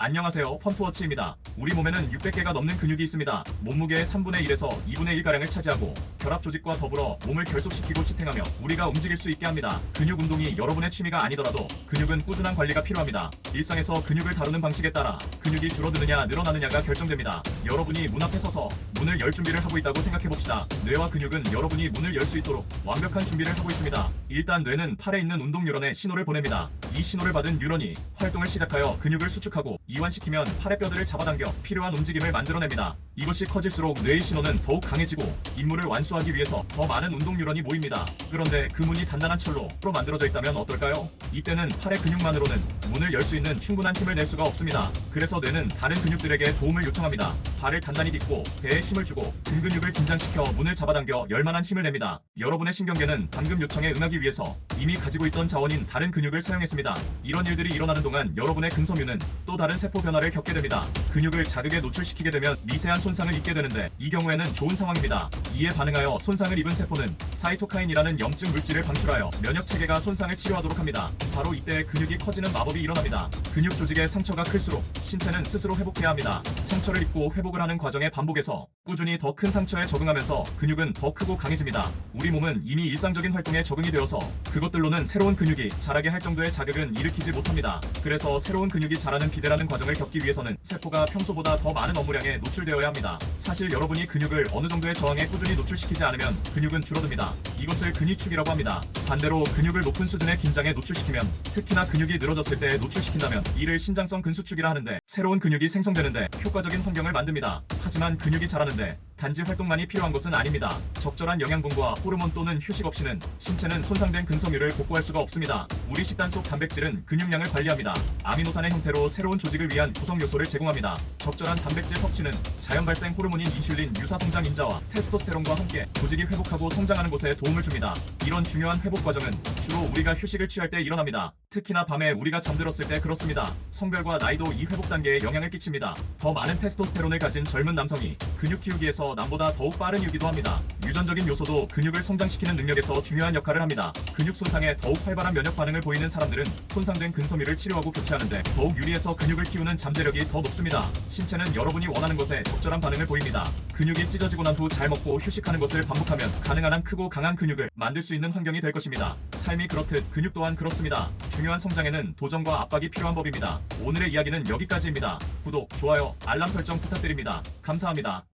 안녕하세요. 펀트워치입니다. 우리 몸에는 600개가 넘는 근육이 있습니다. 몸무게의 3분의 1에서 2분의 1가량을 차지하고 결합 조직과 더불어 몸을 결속시키고 지탱하며 우리가 움직일 수 있게 합니다. 근육 운동이 여러분의 취미가 아니더라도 근육은 꾸준한 관리가 필요합니다. 일상에서 근육을 다루는 방식에 따라 근육이 줄어드느냐 늘어나느냐가 결정됩니다. 여러분이 문 앞에 서서 문을 열 준비를 하고 있다고 생각해 봅시다. 뇌와 근육은 여러분이 문을 열 수 있도록 완벽한 준비를 하고 있습니다. 일단 뇌는 팔에 있는 운동 뉴런에 신호를 보냅니다. 이 신호를 받은 뉴런이 활동을 시작하여 근육을 수축하고 이완시키면 팔의 뼈들을 잡아당겨 필요한 움직임을 만들어냅니다. 이것이 커질수록 뇌의 신호는 더욱 강해지고 임무를 완수하기 위해서 더 많은 운동 뉴런이 모입니다. 그런데 그 문이 단단한 철로 로 만들어져 있다면 어떨까요? 이때는 팔의 근육만으로는 문을 열 수 있는 충분한 힘을 낼 수가 없습니다. 그래서 뇌는 다른 근육들에게 도움을 요청합니다. 발을 단단히 딛고 배에 힘을 주고 등 근육을 긴장시켜 문을 잡아당겨 열만한 힘을 냅니다. 여러분의 신경계는 방금 요청에 응하기 위해서 이미 가지고 있던 자원인 다른 근육을 사용했습니다. 이런 일들이 일어나는 동안 여러분의 근섬유는 또 다른 세포 변화를 겪게 됩니다. 근육을 자극에 노출시키게 되면 미세한 손상을 입게 되는데 이 경우에는 좋은 상황입니다. 이에 반응하여 손상을 입은 세포는 사이토카인이라는 염증 물질을 방출하여 면역 체계가 손상을 치료하도록 합니다. 바로 이때 근육이 커지는 마법이 일어납니다. 근육 조직의 상처가 클수록 신체는 스스로 회복해야 합니다. 상처를 입고 회복을 하는 과정의 반복에서 꾸준히 더 큰 상처에 적응하면서 근육은 더 크고 강해집니다. 우리 몸은 이미 일상적인 활동에 적응이 되어서 그것들로는 새로운 근육이 자라게 할 정도의 자극은 일으키지 못합니다. 그래서 새로운 근육이 자라는 비대라는 과정을 겪기 위해서는 세포가 평소보다 더 많은 업무량에 노출되어야 합니다. 사실 여러분이 근육을 어느 정도의 저항에 꾸준히 노출시키지 않으면 근육은 줄어듭니다. 이것을 근위축이라고 합니다. 반대로 근육을 높은 수준의 긴장에 노출시키면 특히나 근육이 늘어졌을 때 노출시킨다면 이를 신장성 근수축이라 하는데 새로운 근육이 생성되는데 효과적인 환경을 만듭니다. 하지만 근육이 자라는데 단지 활동만이 필요한 것은 아닙니다. 적절한 영양분과 호르몬 또는 휴식 없이는 신체는 손상된 근섬유를 복구할 수가 없습니다. 우리 식단 속 단백질은 근육량을 관리합니다. 아미노산의 형태로 새로운 조직을 위한 구성 요소를 제공합니다. 적절한 단백질 섭취는 자연 발생 호르몬인 인슐린, 유사 성장 인자와 테스토스테론과 함께 조직이 회복하고 성장하는 것에 도움을 줍니다. 이런 중요한 회복 과정은 주로 우리가 휴식을 취할 때 일어납니다. 특히나 밤에 우리가 잠들었을 때 그렇습니다. 성별과 나이도 이 회복 단 계에 영향을 끼칩니다. 더 많은 테스토스테론을 가진 젊은 남성이 근육 키우기에서 남보다 더욱 빠른 이기도 합니다. 유전적인 요소도 근육을 성장시키는 능력에서 중요한 역할을 합니다. 근육 손상에 더욱 활발한 면역 반응을 보이는 사람들은 손상된 근섬유를 치료하고 교체하는데 더욱 유리해서 근육을 키우는 잠재력이 더 높습니다. 신체는 여러분이 원하는 것에 적절한 반응을 보입니다. 근육이 찢어지고 난 후 잘 먹고 휴식하는 것을 반복하면 가능한 한 크고 강한 근육을 만들 수 있는 환경이 될 것입니다. 삶이 그렇듯 근육 또한 그렇습니다. 중요한 성장에는 도전과 압박이 필요한 법입니다. 오늘의 이야기는 여기까지입니다. 구독, 좋아요, 알람 설정 부탁드립니다. 감사합니다.